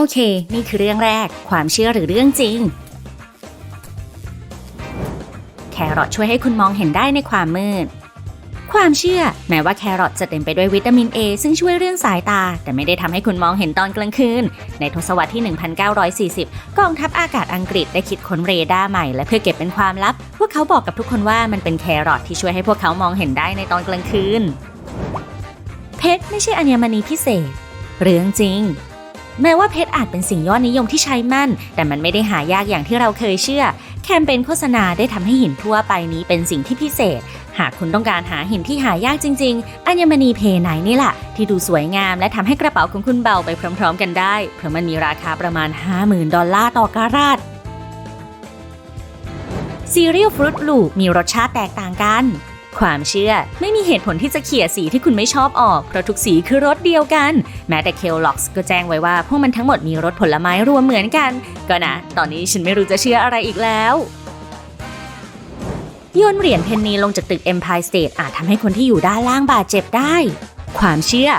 โอเค นี่คือเรื่องแรก ความเชื่อหรือเรื่องจริง แครอทช่วยให้คุณมองเห็นได้ในความมืด ความเชื่อ แม้ว่าแครอทจะเต็มไปด้วยวิตามิน A ซึ่งช่วยเรื่องสายตา แต่ไม่ได้ทำให้คุณมองเห็นตอนกลางคืน ในทศวรรษที่ 1940 กองทัพอากาศอังกฤษได้คิดค้นเรดาร์ใหม่และเพื่อเก็บเป็นความลับ พวกเขาบอกกับทุกคนว่ามันเป็นแครอทที่ช่วยให้พวกเขามองเห็นได้ในตอนกลางคืน เพชรไม่ใช่อัญมณีพิเศษ เรื่องจริง แม้ว่าเพชรอาจเป็นสิ่งยอดนิยมที่ใช้มั่น แต่มันไม่ได้หายากอย่างที่เราเคยเชื่อ แคมเปญโฆษณาได้ทำให้หินทั่วไปนี้เป็นสิ่งที่พิเศษ หากคุณต้องการหาหินที่หายากจริง ๆ อัญมณีเพไนนี่แหละที่ดูสวยงามและทำให้กระเป๋าของคุณเบาไปพร้อม ๆ กันได้ เพราะมันมีราคาประมาณ 50,000 ดอลลาร์ต่อการาตซีเรียลฟรุตลูมีรสชาติแตกต่างกัน ความเชื่อไม่มีเหตุผลที่จะเขี่ยสีที่คุณไม่ชอบออก เพราะทุกสีคือรสเดียวกัน แม้แต่เคลล็อกส์ก็แจ้งไว้ว่าพวกมันทั้งหมดมีรสผลไม้รวมเหมือนกัน ก็นะ ตอนนี้ฉันไม่รู้จะเชื่ออะไรอีกแล้วโยนเหรียญเพนนีลงจากตึก Empire State อาจทำให้คนที่อยู่ด้านล่างบาดเจ็บได้ ความเชื่อ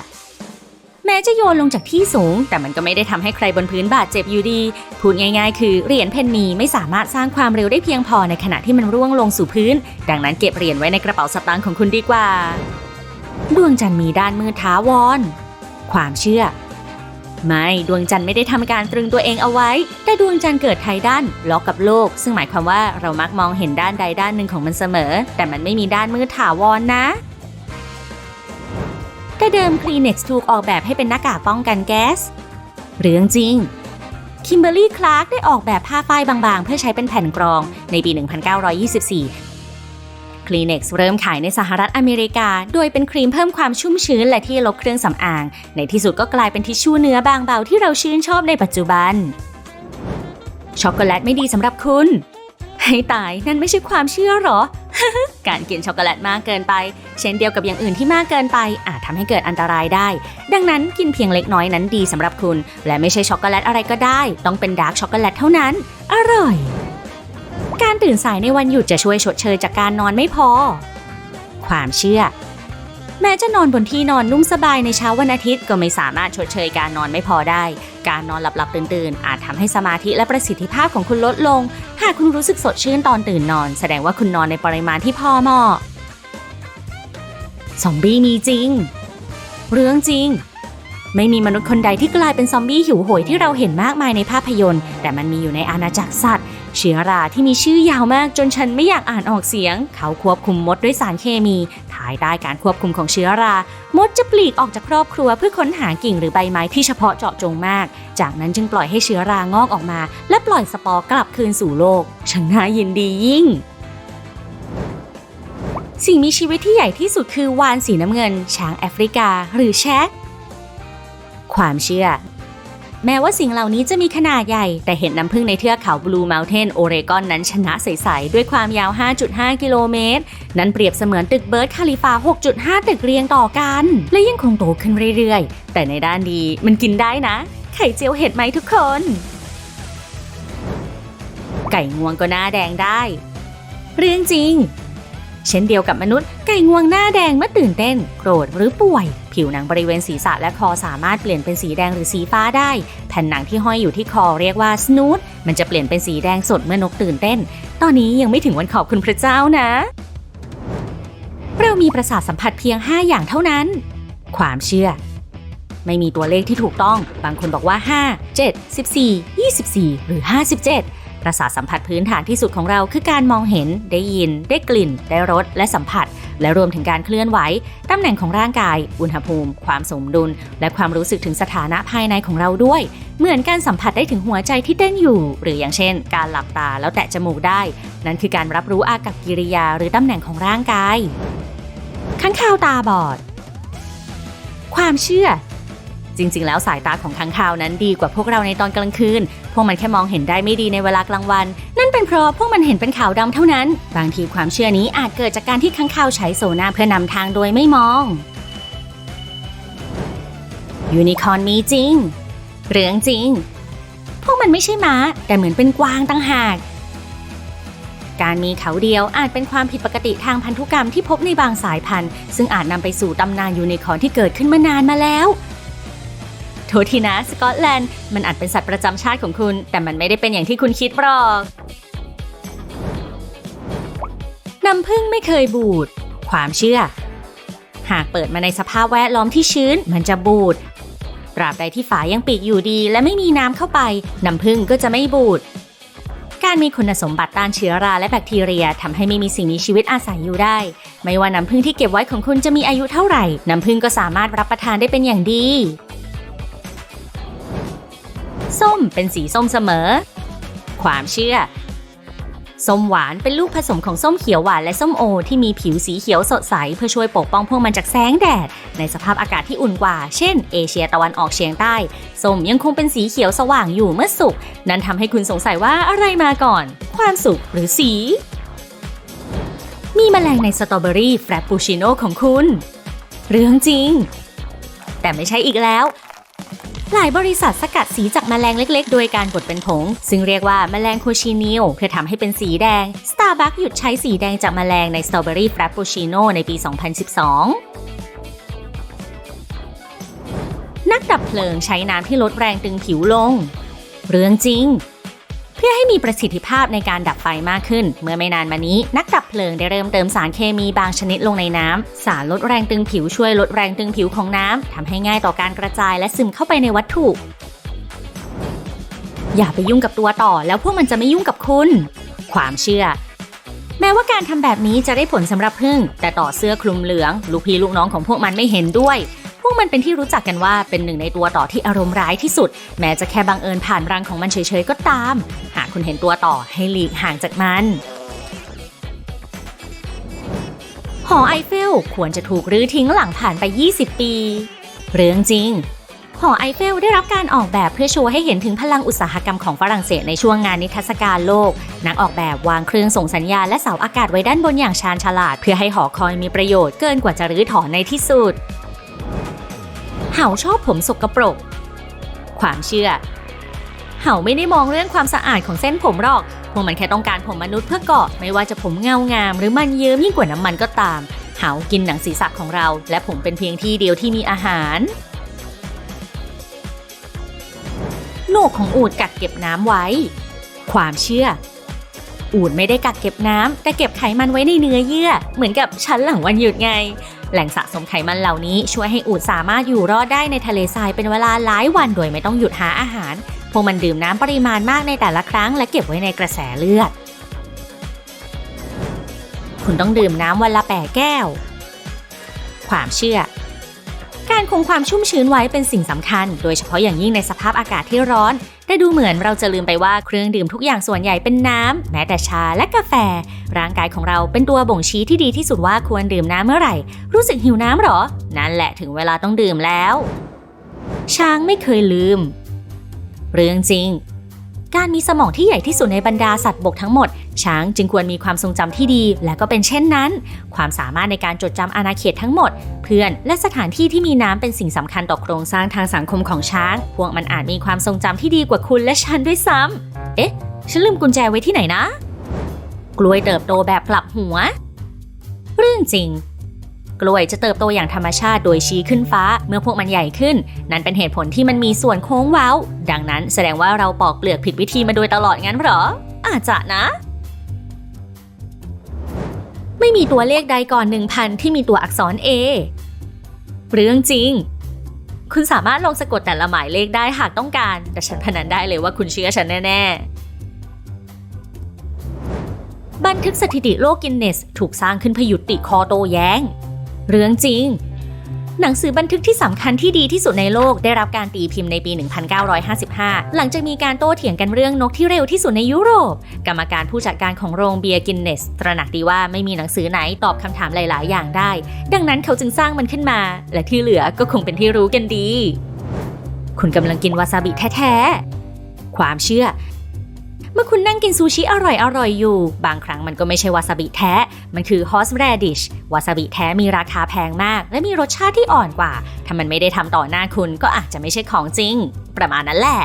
แม้จะโยนลงจากที่สูง แต่มันก็ไม่ได้ทำให้ใครบนพื้นบาดเจ็บอยู่ดี พูดง่ายๆ คือเหรียญเพนนีไม่สามารถสร้างความเร็วได้เพียงพอในขณะที่มันร่วงลงสู่พื้น ดังนั้นเก็บเหรียญไว้ในกระเป๋าสตางค์ของคุณดีกว่า ดวงจันทร์มีด้านมืดท้าวร ความเชื่อ ไม่ดวงจันทร์ไม่ได้ทำการตรึงตัวเองเอาไว้ แต่ดวงจันทร์เกิดไทด้านล็อกกับโลก ซึ่งหมายความว่าเรามักมองเห็นด้านใดด้านหนึ่งของมันเสมอ แต่มันไม่มีด้านมืดถาวรนะ เดิม Kleenex ถูกออกแบบให้เป็นหน้ากากป้องกันแก๊ส เรื่องจริง คิมเบอร์รี่ คลาร์กได้ออกแบบผ้าฝ้ายบางๆ เพื่อใช้เป็นแผ่นกรองในปี 1924 Kleenex เริ่มขายในสหรัฐอเมริกา โดยเป็นครีมเพิ่มความชุ่มชื้นและที่ลบเครื่องสำอาง ในที่สุดก็กลายเป็นทิชชู่เนื้อบางเบาที่เราชื่นชอบในปัจจุบัน ช็อกโกแลตไม่ดีสำหรับคุณ ให้ตายนั่นไม่ใช่ความเชื่อหรอ การกินช็อกโกแลตมากเกินไป เช่นเดียวกับอย่างอื่นที่มากเกินไป อาจทำให้เกิดอันตรายได้ ดังนั้นกินเพียงเล็กน้อยนั้นดีสำหรับคุณ และไม่ใช่ช็อกโกแลตอะไรก็ได้ ต้องเป็นดาร์กช็อกโกแลตเท่านั้น อร่อย การตื่นสายในวันหยุดจะช่วยชดเชยจากการนอนไม่พอ ความเชื่อ แม้จะนอนบนที่นอนนุ่มสบายในเช้าวันอาทิตย์ก็ไม่สามารถชดเชยการนอนไม่พอได้ การนอนหลับๆตื่นๆ อาจทำให้สมาธิและประสิทธิภาพของคุณลดลง หากคุณรู้สึกสดชื่นตอนตื่นนอน แสดงว่าคุณนอนในปริมาณที่พอเหมาะ ซอมบี้มีจริง เรื่องจริง ไม่มีมนุษย์คนใดที่กลายเป็นซอมบี้หิวโหยที่เราเห็นมากมายในภาพยนตร์ แต่มันมีอยู่ในอาณาจักรสัตว์ เชื้อราที่มีชื่อยาวมากจนฉันไม่อยากอ่านออกเสียง เขาควบคุมมดด้วยสารเคมี ภายใต้การควบคุมของเชื้อรา มดจะปลีกออกจากครอบครัวเพื่อค้นหากิ่งหรือใบไม้ที่เฉพาะเจาะจงมาก จากนั้นจึงปล่อยให้เชื้อรางอกออกมา และปล่อยสปอร์กลับคืนสู่โลกช่างน่ายินดียิ่งสิ่งมีชีวิตที่ใหญ่ที่สุดคือวานสีน้ำเงิน ช้างแอฟริกา หรือแชก ความเชื่อ แม้ว่าสิ่งเหล่านี้จะมีขนาดใหญ่ แต่เห็นน้ำผึ้งในเทือกเขาบลูเมลเทนโอเรกอนนั้นชนะใสๆด้วยความยาว 5.5 กิโลเมตร นั้นเปรียบเสมือนตึกเบิร์ดคาลิฟา 6.5 ตึกเรียงต่อกัน และยังคงโตขึ้นเรื่อยๆ แต่ในด้านดีมันกินได้นะ ไข่เจียวเห็ดไหมทุกคน ไก่งวงก็หน้าแดงได้ เรื่องจริง เช่นเดียวกับมนุษย์ไก่งวงหน้าแดงเมื่อตื่นเต้น โกรธหรือป่วย ผิวหนังบริเวณศีรษะและคอสามารถเปลี่ยนเป็นสีแดงหรือสีฟ้าได้ แผ่นหนังที่ห้อยอยู่ที่คอเรียกว่าสนูตมันจะเปลี่ยนเป็นสีแดงสดเมื่อนกตื่นเต้น ตอนนี้ยังไม่ถึงวันขอบคุณพระเจ้านะ เรามีประสาทสัมผัสเพียง 5 อย่างเท่านั้น ความเชื่อ ไม่มีตัวเลขที่ถูกต้อง บางคนบอกว่า 5 7 14 24 หรือ 57 ประสาทสัมผัสพื้นฐานที่สุดของเราคือการมองเห็น ได้ยิน ได้กลิ่น ได้รส และสัมผัส และรวมถึงการเคลื่อนไหว ตำแหน่งของร่างกาย อุณหภูมิ ความสมดุล และความรู้สึกถึงสถานะภายในของเราด้วย เหมือนการสัมผัสได้ถึงหัวใจที่เต้นอยู่ หรืออย่างเช่น การหลับตาแล้วแตะจมูกได้ นั่นคือการรับรู้อากับกิริยา หรือตำแหน่งของร่างกาย ข้างคาวตาบอด ความเชื่อ จริง ๆ แล้วสายตาของค้างคาวนั้นดีกว่าพวกเราในตอนกลางคืน พวกมันแค่มองเห็นได้ไม่ดีในเวลากลางวัน นั่นเป็นเพราะพวกมันเห็นเป็นขาวดำเท่านั้น บางทีความเชื่อนี้อาจเกิดจากการที่ค้างคาวใช้โซน่าเพื่อนำทางโดยไม่มอง ยูนิคอร์นมีจริง เรื่องจริง พวกมันไม่ใช่ม้า แต่เหมือนเป็นกวางตั้งหาก การมีเขาเดียวอาจเป็นความผิดปกติทางพันธุกรรมที่พบในบางสายพันธุ์ ซึ่งอาจนำไปสู่ตำนานยูนิคอร์นที่เกิดขึ้นมานานมาแล้ว โทษทีนะสกอตแลนด์มันอาจเป็นสัตว์ประจำชาติของคุณ แต่มันไม่ได้เป็นอย่างที่คุณคิดหรอกน้ำผึ้งไม่เคยบูด ความเชื่อ หากเปิดมาในสภาพแวดล้อมที่ชื้นมันจะบูดตราบใดที่ฝายังปิดอยู่ดีและไม่มีน้ำเข้าไปน้ำผึ้งก็จะไม่บูด การมีคุณสมบัติต้านเชื้อราและแบคทีเรียทำให้ไม่มีสิ่งมีชีวิตอาศัยอยู่ได้ ไม่ว่าน้ำผึ้งที่เก็บไว้ของคุณจะมีอายุเท่าไหร่น้ำผึ้งก็สามารถรับประทานได้เป็นอย่างดี ส้มเป็นสีส้มเสมอ ความเชื่อ ส้มหวานเป็นลูกผสมของส้มเขียวหวานและส้มโอ ที่มีผิวสีเขียวสดใส เพื่อช่วยปกป้องพวกมันจากแสงแดด ในสภาพอากาศที่อุ่นกว่า เช่น เอเชียตะวันออกเฉียงใต้ ส้มยังคงเป็นสีเขียวสว่างอยู่เมื่อสุก นั่นทำให้คุณสงสัยว่าอะไรมาก่อน ความสุกหรือสี มีแมลงในสตรอเบอรี่แฟรปปูชิโน่ของคุณ เรื่องจริง แต่ไม่ใช่อีกแล้ว หลายบริษัทสกัดสีจากแมลงเล็กๆ โดยการบดเป็นผง ซึ่งเรียกว่าแมลงโคชินิลเพื่อทำให้เป็นสีแดง Starbucks หยุดใช้สีแดงจากแมลงในสตรอเบอรี่แฟรปปูชิโน่ในปี 2012นักดับเพลิงใช้น้ำที่ลดแรงตึงผิวลง เรื่องจริง เพื่อให้มีประสิทธิภาพในการดับไฟมากขึ้น เมื่อไม่นานมานี้ นักดับเพลิงได้เริ่มเติมสารเคมีบางชนิดลงในน้ำสารลดแรงตึงผิวช่วยลดแรงตึงผิวของน้ำทำให้ง่ายต่อการกระจายและซึมเข้าไปในวัตถุ อย่าไปยุ่งกับตัวต่อ แล้วพวกมันจะไม่ยุ่งกับคุณ ความเชื่อแม้ว่าการทำแบบนี้จะได้ผลสำหรับพึ่ง แต่ต่อเสื้อคลุมเหลือง ลูกพี่ลูกน้องของพวกมันไม่เห็นด้วย วกมันเป็นที่รู้จักกันว่าเป็นหนึ่งในตัวต่อที่อารมณ์ร้ายที่สุด แม้จะแค่บังเอิญผ่านรังของมันเฉยๆก็ตาม หากคุณเห็นตัวต่อให้หลีกห่างจากมันหอไอเฟลควรจะถูกรื้อทิ้งหลังผ่านไป 20 ปี เรื่องจริง หอไอเฟลได้รับการออกแบบเพื่อโชว์ให้เห็นถึงพลังอุตสาหกรรมของฝรั่งเศสในช่วงงานนิทรรศการโลก นักออกแบบวางเครื่องส่งสัญญาณและเสาอากาศไว้ด้านบนอย่างชาญฉลาด เพื่อให้หอคอยมีประโยชน์เกินกว่าจะรื้อถอนในที่สุด เห่าชอบผมสกปรก ความเชื่อ เห่าไม่ได้มองเรื่องความสะอาดของเส้นผมหรอก พวกมันแค่ต้องการผมมนุษย์เพื่อเกาะ ไม่ว่าจะผมเงางาม หรือมันเยิ้มยิ่งกว่าน้ำมันก็ตาม เห่ากินหนังศีรษะของเรา และผมเป็นเพียงที่เดียวที่มีอาหารหนกของอูดกักเก็บน้ำไว้ ความเชื่อ อูดไม่ได้กักเก็บน้ำแต่เก็บไขมันไว้ในเนื้อเยื่อ เหมือนกับชั้นหลังวันหยุดไง แหล่งสะสมไขมันเหล่านี้ช่วยให้อูฐสามารถอยู่รอดได้ในทะเลทรายเป็นเวลาหลายวันโดยไม่ต้องหยุดหาอาหาร พวกมันดื่มน้ำปริมาณมากในแต่ละครั้ง และเก็บไว้ในกระแสเลือด คุณต้องดื่มน้ำวันละแปดแก้ว ความเชื่อ การคงความชุ่มชื้นไว้เป็นสิ่งสำคัญ โดยเฉพาะอย่างยิ่งในสภาพอากาศที่ร้อน แต่ดูเหมือนเราจะลืมไปว่าเครื่องดื่มทุกอย่างส่วนใหญ่เป็นน้ำแม้แต่ชาและกาแฟ ร่างกายของเราเป็นตัวบ่งชี้ที่ดีที่สุดว่าควรดื่มน้ำเมื่อไหร่ รู้สึกหิวน้ำหรอ นั่นแหละถึงเวลาต้องดื่มแล้ว ช้างไม่เคยลืม เรื่องจริง การมีสมองที่ใหญ่ที่สุดในบรรดาสัตว์บกทั้งหมด ช้างจึงควรมีความทรงจำที่ดี และก็เป็นเช่นนั้น ความสามารถในการจดจำอาณาเขตทั้งหมด เพื่อนและสถานที่ที่มีน้ำเป็นสิ่งสำคัญต่อโครงสร้างทางสังคมของช้าง พวกมันอาจมีความทรงจำที่ดีกว่าคุณและฉันด้วยซ้ำเอ๊ะ ฉันลืมกุญแจไว้ที่ไหนนะ กล้วยเติบโตแบบกลับหัว เรื่องจริง กล้วยจะเติบโตอย่างธรรมชาติโดยชี้ขึ้นฟ้า เมื่อพวกมันใหญ่ขึ้น นั่นเป็นเหตุผลที่มันมีส่วนโค้งเว้า ดังนั้นแสดงว่าเราปอกเปลือกผิดวิธีมาโดยตลอดงั้นหรอ อาจจะนะ ไม่มีตัวเลขใดก่อน 1,000 ที่มีตัวอักษร A เรื่องจริง คุณสามารถลงสะกดแต่ละหมายเลขได้หากต้องการ แต่ฉันพนันได้เลยว่าคุณเชื่อฉันแน่ๆบันทึกสถิติโลกกินเนส ถูกสร้างขึ้นเพื่อยุติคอโตแย้ง เรื่องจริง หนังสือบันทึกที่สำคัญที่ดีที่สุดในโลกได้รับการตีพิมพ์ในปี 1955 หลังจากมีการโต้เถียงกันเรื่องนกที่เร็วที่สุดในยุโรป กรรมการผู้จัดการของโรงเบียร์กินเนส ตระหนักดีว่าไม่มีหนังสือไหนตอบคำถามหลาย ๆ อย่างได้ ดังนั้นเขาจึงสร้างมันขึ้นมา และที่เหลือก็คงเป็นที่รู้กันดี คุณกำลังกินวาซาบิแท้ๆความเชื่อ เมื่อคุณนั่งกินซูชิอร่อยๆอยู่ บางครั้งมันก็ไม่ใช่วาซาบิแท้ มันคือฮอสแรดิช วาซาบิแท้มีราคาแพงมาก และมีรสชาติที่อ่อนกว่า ถ้ามันไม่ได้ทำต่อหน้าคุณก็อาจจะไม่ใช่ของจริง ประมาณนั้นแหละ